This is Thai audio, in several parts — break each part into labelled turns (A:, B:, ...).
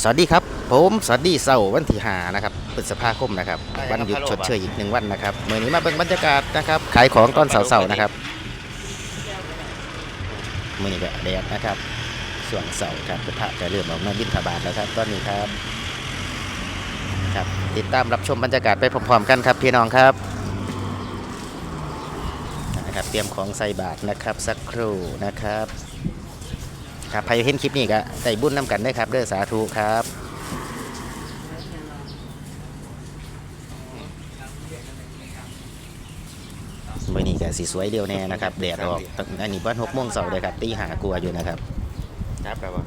A: สวัสดีครับ ผมสวัสดีเสาร์วันที่หานะครับพฤษภาคมนะครับ
B: ได้ครับ
A: วันหยุด
B: ฮัลโหล
A: ชดเชยอีกหนึ่งวันนะครับเมื่อนี้มาเบิ่งบรรยากาศนะครับขายของตอนเสาร์ๆนะครับมื่อนี้ก็แดดนะครับ ส่วนเสาร์ครับพระจะเริ่มออกมาบินทบาทแล้วครับตอนนี้ครับครับ ติดตามรับชมบรรยากาศไปพร้อมๆกันครับพี่น้องครับนะครับ เตรียมของใส่บาตรนะครับสักครู่นะครับ ครับใครเห็นคลิปนี้ก็ใส่บุญน้ำกันได้ครับเด้อสาธุครับวันนี้ก็สีสวยเดียวแน่นะครับแดดออกอันนี้วันหกโมงเสาร์เลยครับตีหากลัวอยู่นะครับ
B: ครับแบบว่า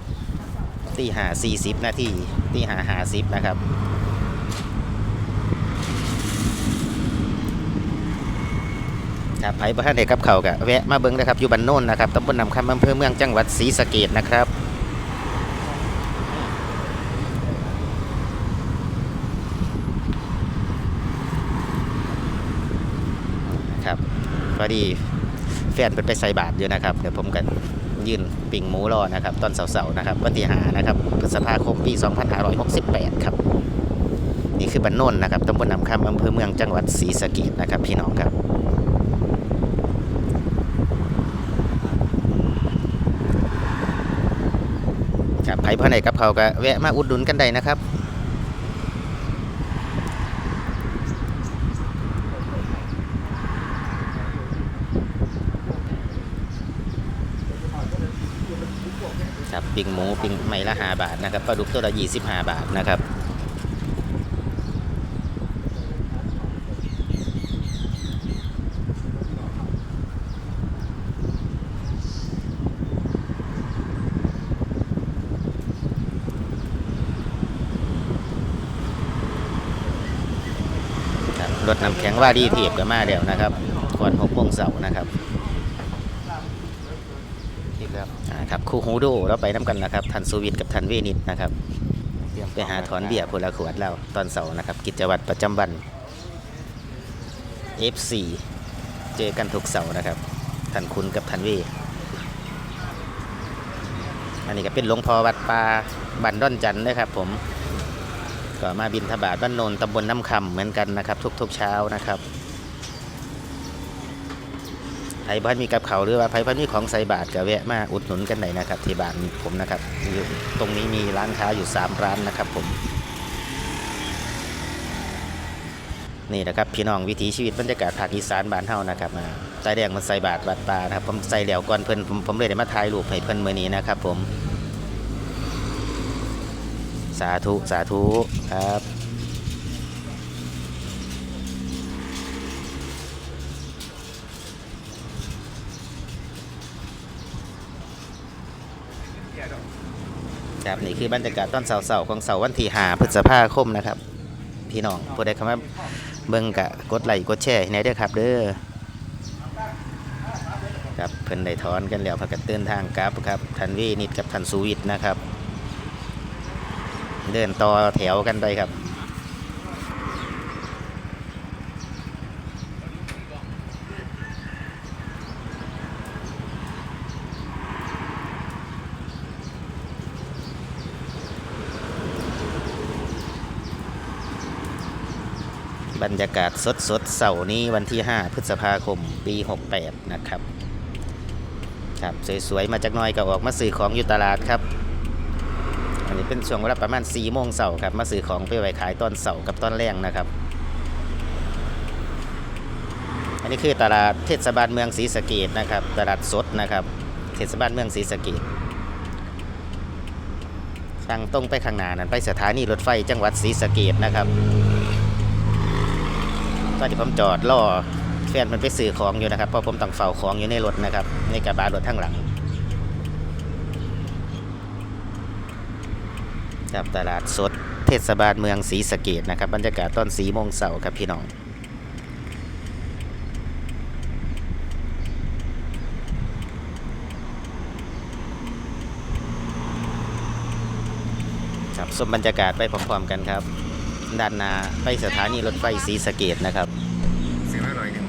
A: ตีหาสี่สิบนาทีตีหาหาสิบนะครับ ครับไผ่บ้านเด็กกับเขากะแวะมาเบิ้งนะครับอยู่บ้านโน่นนะครับตำบลนำคำอำเภอเมืองจังหวัดศรีสะเกดนะครับครับพอดีแฟนเป็นไปใส่บาตรอยู่นะครับเดี๋ยวผมกันยืนปิ่งหมูรอนะครับตอนเสาๆนะครับวันที่หานะครับพฤษภาคมปี 2568 ครับ นี่คือบ้านโน่นนะครับตำบลนำคำอำเภอเมืองจังหวัดศรีสะเกดนะครับพี่น้องครับ ครับ ไผ่ภายในกับเขาก็แวะมาอุดหนุนกันได้นะครับครับปิ้งหมูปิ้งไม่ละ5บาทนะครับปลาดุกตัวละ25บาทนะครับ ค รถน้ำแข็งว่าดีเทียบกันมาแล้วนะครับก่อนหกโมงเสาร์นะครับ
B: คิดแล้ว
A: อ่าครับคู่ฮูโดเราไปน้ำกันนะครับทันซูวิทย์กับทันเวนิดนะครับ ไปหาถอนเบียร์พลขวดแล้วตอนเสาร์นะครับ กิจวัตรประจำวัน F4 เจอกันทุกเสาร์นะครับทันคุณกับทันเวอันนี้ก็เป็นหลวงพ่อวัดป่าบันด้อนจันนะครับผม ก็มาบินทบาทบ้านโนนตำบลน้ำคำเหมือนกันนะครับ ทุกๆเช้านะครับไผ่บ้านมีกับเขาหรือว่าไผ่บ้านมีของใส่บาทก็แวะมาอุดหนุนกันหน่อยนะครับ ที่บ้านผมนะครับอยู่ตรงนี้มีร้านค้าอยู่ 3 ร้านนะครับผม นี่นะครับพี่น้องวิถีชีวิตบรรยากาศภาคอีสานบ้านเฮานะครับมาใจแดงมันใส่บาทวัดป่านะครับผมใส่แล้วก่อนเพิ่นผมผมเลยได้มาถ่ายรูปให้เพิ่นเมื้อนี้นะครับผม สาธุ สาธุ ครับ ครับนี่คือบรรยากาศตอนเสาร์ของเสาร์วันที่5พฤษภาคมนะครับ พี่น้องผู้ใดเข้ามาเบิ่งกะกดไลค์กดแชร์ในเด้อครับเด้อครับเพิ่นได้ถอนกันแล้วพักกันเดินทางกลับครับทันวีนิดกับทันสุวิทนะครับ เดินต่อแถวกันไปครับ บรรยากาศสดสดๆเสาร์นี้วันที่ 5 พฤษภาคม ปี 68 นะครับ ครับ สวย ๆ มาจากหน้อยก็ออกมาซื้อของอยู่ตลาดครับ เป็นช่วงเวลาประมาณ4โมงเสาร์ครับมาซื้อของไปไว้ขายตอนเสาร์กับตอนแรงนะครับ อันนี้คือตลาดเทศบาลเมืองศรีสะเกดนะครับ ตลาดสดนะครับ เทศบาลเมืองศรีสะเกดทางตรงไปข้างหน้านั้นไปสถานีรถไฟจังหวัดศรีสะเกดนะครับตอนที่ผมจอดรอแฟนมันไปซื้อของอยู่นะครับเพราะผมต้องเฝ้าของอยู่ในรถนะครับในกระบะรถข้างหลัง ครับตลาดสดเทศบาลเมืองศรีสะเกดนะครับบรรยากาศตอนสีโมงเสาร์ครับพี่น้องครับชมบรรยากาศไปพร้อมๆกันครับ ด้านหน้าไปสถานีรถไฟศรีสะเกดนะครับ
B: เสียงหน่อยนึง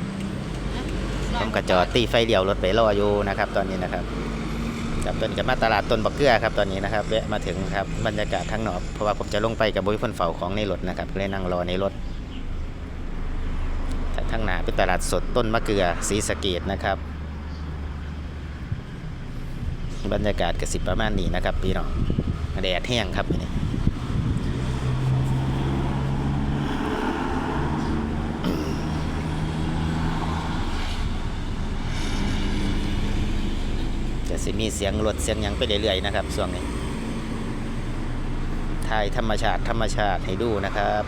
A: ผมก็จอดตีไฟเลี้ยวรถไปรออยู่นะครับ ตอนนี้นะครับ ครับตอนนี้ก็มาตลาดต้นบักเกลือครับตอนนี้นะครับแวะมาถึงครับบรรยากาศข้างนอกเพราะว่าผมจะลงไปกับบุ้ยคนเฝ้าของในรถนะครับเลยนั่งรอในรถแต่ข้างหน้าเป็นตลาดสดต้นมะเกลือศรีสะเกดนะครับ บรรยากาศกสิบประมาณนี้นะครับพี่น้องแดดแห้งครับนี่ จะสิมีเสียงรถเสียงยังไปเรื่อยๆนะครับส่วงนี้ถ่ายธรรมชาติธรรมชาติให้ดูนะครับ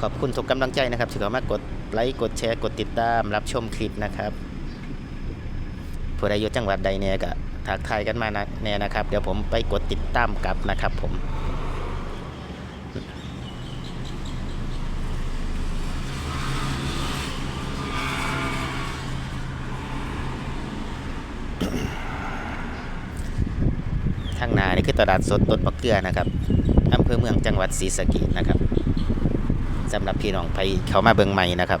A: ขอบคุณทุกกำลังใจนะครับที่เข้ามากดไลค์กดแชร์กดติดตามรับชมคลิปนะครับผู้ใดอยู่จังหวัดใดเนี่ยก็ทักทายกันมานะแน่นะครับ เดี๋ยวผมไปกดติดตามกลับนะครับผม ทางหนานี่คือตลาดสดต้นมะเกือนะครับอำเภอเมืองจังหวัดศรีสะเกษนะครับสำหรับพี่น้องไปเขามาเบิงใหม่นะครับ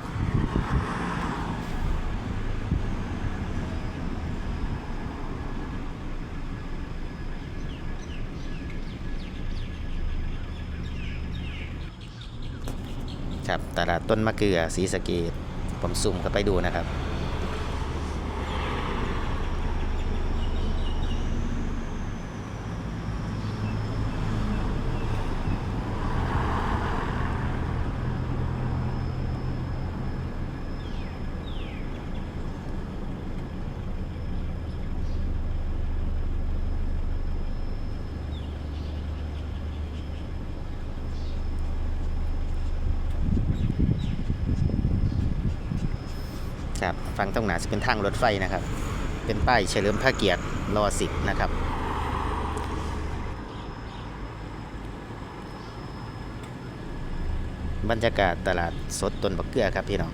A: ครับตลาดต้นมะเกลือศรีสะเกดผมซุ่มเข้าไปดูนะครับ ครับฟังตรงหนาจะเป็นทางรถไฟนะครับ เป็นป้ายเฉลิมพระเกียรติรอสิบนะครับบรรยากาศตลาดสดต้นบักเกลือครับพี่น้อง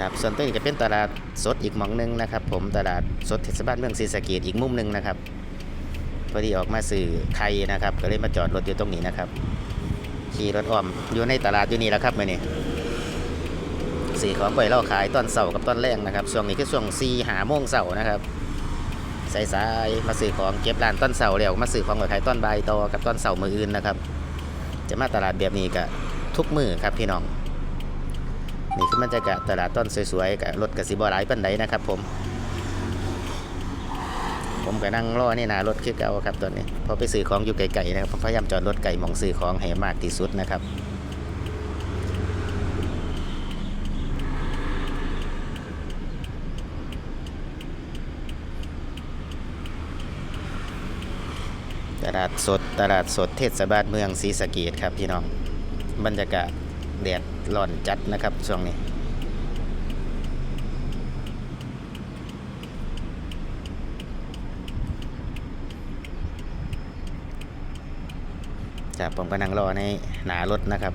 A: ครับส่วนตัวนี้จะเป็นตลาดสดอีกหมองหนึงนะครับ ผมตลาดสดเทศบาลเมืองศรีสะเกดอีกมุมหนึงนะครับพอดีออกมาสื่อไข่นะครับ ก็เลยมาจอดรถอยู่ตรงนี้นะครับ ขี่รถอ้อมอยู่ในตลาดอยู่นี่แล้วครับมื่อนี้สีของไปเล่าขายตอนเสาร์กับตอนแรงนะครับช่วงนี้คือช่วงสี่หาโมงเสาร์นะครับสายๆมาซื้อของเก็บร้านตอนเสาร์แล้วมาซื้อของขายตอนใบ่ายต่อกับตอนเสาร์มืออื่นนะครับ จะมาตลาดแบบนี้ก็ทุกมือครับพี่น้อง นี่คือบรรยากาศตลาดต้นสวยๆกับรถกสิบหลายปันไดนะครับผม ผมก็นั่งรอนี่นารถคือเก่าครับตอนนี้พอไปซื้อของอยู่ไกลๆนะครับพยายามจอดรถไกลหมองซื้อของให้มากที่สุดนะครับตลาดสดตลาดสดเทศบาลเมืองศรีสะเกดครับพี่น้องบรรยากาศ แดดร้อนจัดนะครับช่วงนี้จากผมก็นั่งรอในหนารถนะครับ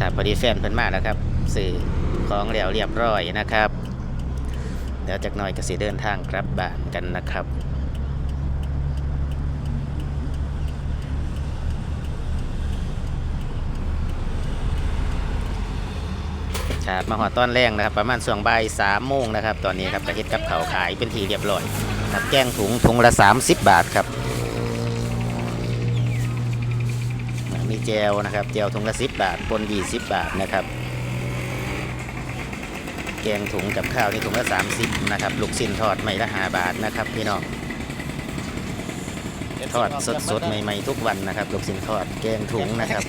A: ครับพอดีแฟนเพิ่นมาแล้วครับสื่อของแล้วเรียบร้อยนะครับ เดี๋ยวจากหน่อยก็สิเดินทางกลับบ้านกันนะครับครับมาหอดตอนแรงนะครับ ประมาณช่วงบ่ายสามโมงนะครับ ตอนนี้ครับกระเฮ็ดกับเขาขายเป็นทีเรียบร้อยครับแกงถุงถุงละ 30 บาทครับ จลนะครับเจลถุงละ10บาทปน20บาทนะครับ แกงถุงกับข้าวนี่ถุงละ30นะครับลูกชิ้นทอดไม่ละ5บาทนะครับพี่น้องทอดสดๆใหม่ๆทุกวันนะครับลูกชิ้นทอดแกงถุงนะครับ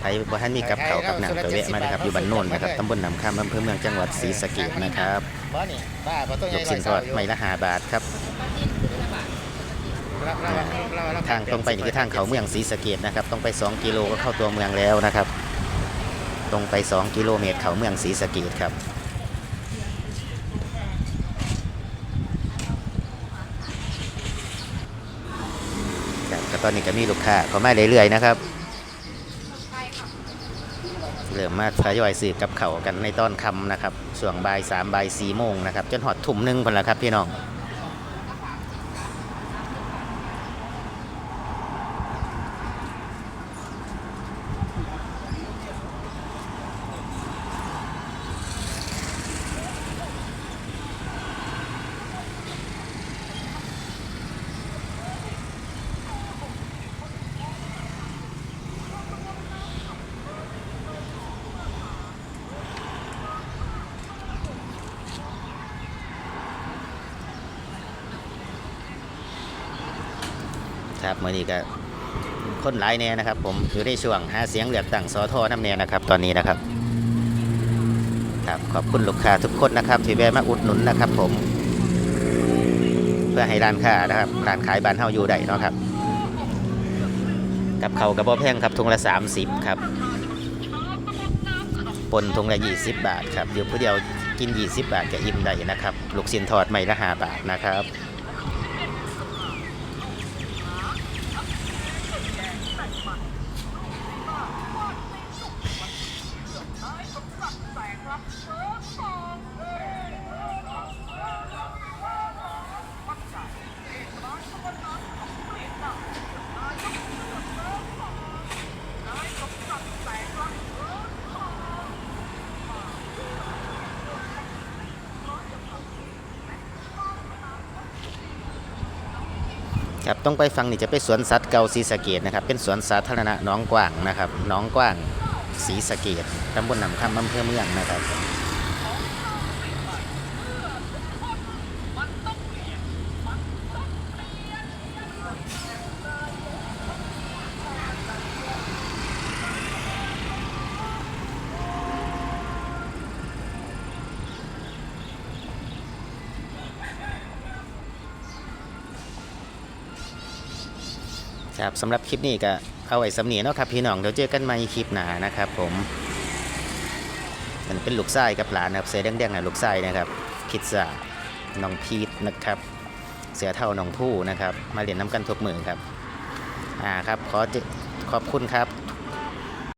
A: ใครบ่ท่านมีกับเขาวกับน้ำก็แวะมานะครับอยู่บ้านโน่นนะครับตำบลหนำคำอำเภอเมืองจังหวัดศรีสะเกษนะครับ
B: บ้านี่บ้าบ่ต้อง
A: ลูกชิ้นทอดไม่ละ5บาทครับ ทางตรงไปนี่คือทางเขาเมืองศรีสะเกษนะครับต้องไป 2 กิโลก็เข้าตัวเมืองแล้วนะครับ ตรงไป 2 กิโลเมตรเขาเมืองศรีสะเกษครับก็ตอนนี้ก็มีลูกค้าเขามาเรื่อยๆนะครับเริ่มมาทยอยซื้อกับเขากันในตอนคำนะครับส่วงบ่ายสามบ่ายสี่โมงนะครับ จนหอดทุ่มหนึ่งพนละครับพี่น้อง ครับมื่อนี้ก็คนหลายแน่นะครับ ผมอยู่ในช่วงหาเสียงเลือกตั้งสอทอน้ำแน่นะครับ ตอนนี้นะครับครับขอบคุณลูกค้าทุกคนนะครับ ที่แวะมาอุดหนุนนะครับ ผม เพื่อให้ร้านค้านะครับร้านขายบ้านเฮาอยู่ได้เนาะครับ กับเขากระบอกแพงครับทุงละ 30 ครับปนทุงละ20 บาทครับอยู่ผู้เดียวกิน 20 บาทก็อิ่มได้นะครับ ลูกชิ้นทอดไม่ละ5บาทนะครับ ครับต้องไปฟังนี่จะไปสวนสัตว์เก่าศรีสะเกดนะครับ เป็นสวนสาธารณะน้องกว้างนะครับน้องกว้างศรีสะเกดตำบลหนำคำอำเภอเมืองนะครับ ครับสำหรับคลิปนี้ก็เอาไว้สำเนียเนาะครับพี่น้องเดี๋ยวเจอกันใหม่คลิปหน้านะครับผมมันเป็นลูกไส้กับหลานนะครับเสือแดงๆนะลูกไส้นะครับคิดซะน้องพีทนะครับ เสือเท่าน้องผู้นะครับ มาเรียนน้ำกันทุกมือครับอ่าครับขอขอบคุณครับ